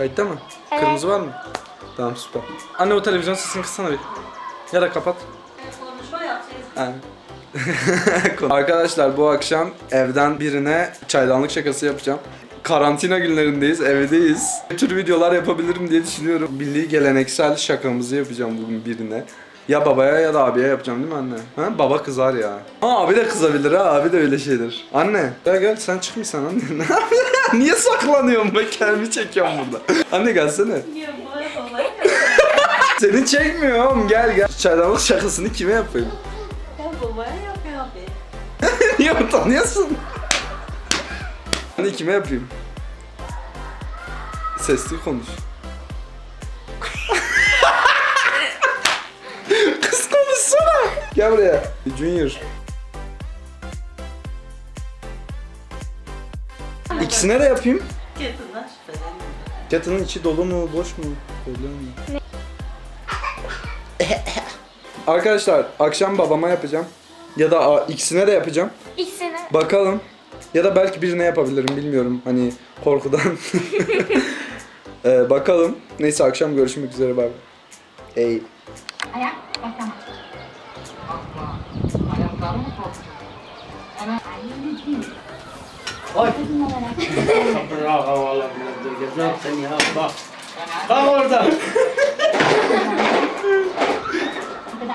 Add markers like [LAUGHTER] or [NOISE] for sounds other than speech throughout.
Kayıtta mı? Evet. Kırmızı var mı? Tamam süper. Anne o televizyon sesini kıssana bir. Ya da kapat. Aynen. [LAUGHS] Arkadaşlar bu akşam evden birine çaydanlık şakası yapacağım. Karantina günlerindeyiz, evdeyiz. Ne tür videolar yapabilirim diye düşünüyorum. Milli geleneksel şakamızı yapacağım bugün birine. Ya babaya ya da abiye yapacağım değil mi anne? Ha? Baba kızar ya. Ha abi de kızabilir ha, abi de öyle şeydir. Anne, gel gel sen çıkmışsın anne. [LAUGHS] Ne yapıyorsun? Niye saklanıyorsun? Ben kendimi çekiyorum burada. Anne gelsene. Seni çekmiyorum. Gel gel. Çaydanlık şakasını kime yapayım? Ya babaya yapıyor abi. [LAUGHS] Niye utanıyorsun? Hani kime yapayım? Sesli konuş. Gel buraya. Junior. İkisine de yapayım. Ketinden şüphelenmiyorum. Kettle'ın içi dolu mu, boş mu? Belli olmuyor. [LAUGHS] Arkadaşlar akşam babama yapacağım. Ya da a, ikisine de yapacağım. İkisini. Bakalım. Ya da belki birine yapabilirim bilmiyorum. Hani korkudan. [LAUGHS] [LAUGHS] Ee, bakalım. Neyse akşam görüşmek üzere bay bay. Ey. Ayak basama. Allah. Ayakları mı koptu? Havalar biraz dur gözüm seni ya bak. Kal orada.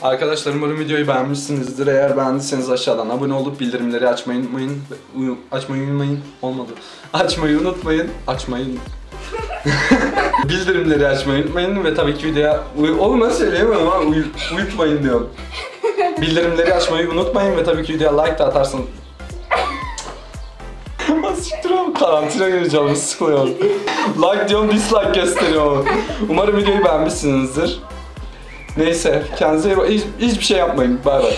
Arkadaşlar umarım videoyu beğenmişsinizdir. Eğer beğendiyseniz aşağıdan abone olup bildirimleri açmayı unutmayın. Uyu- açmayı unutmayın. Olmadı. Açmayı unutmayın. Açmayın. [LAUGHS] bildirimleri açmayı unutmayın ve tabii ki videoya... Oğlum nasıl söyleyemiyorum ha? Uy uyutmayın diyorum. [LAUGHS] bildirimleri açmayı unutmayın ve tabii ki videoya like de atarsın. Siktir oğlum karantina günü canımı sıkılıyor. like diyorum dislike gösteriyor. Umarım videoyu beğenmişsinizdir. Neyse kendinize iyi bakın. Hiç, hiçbir şey yapmayın. Bay bay.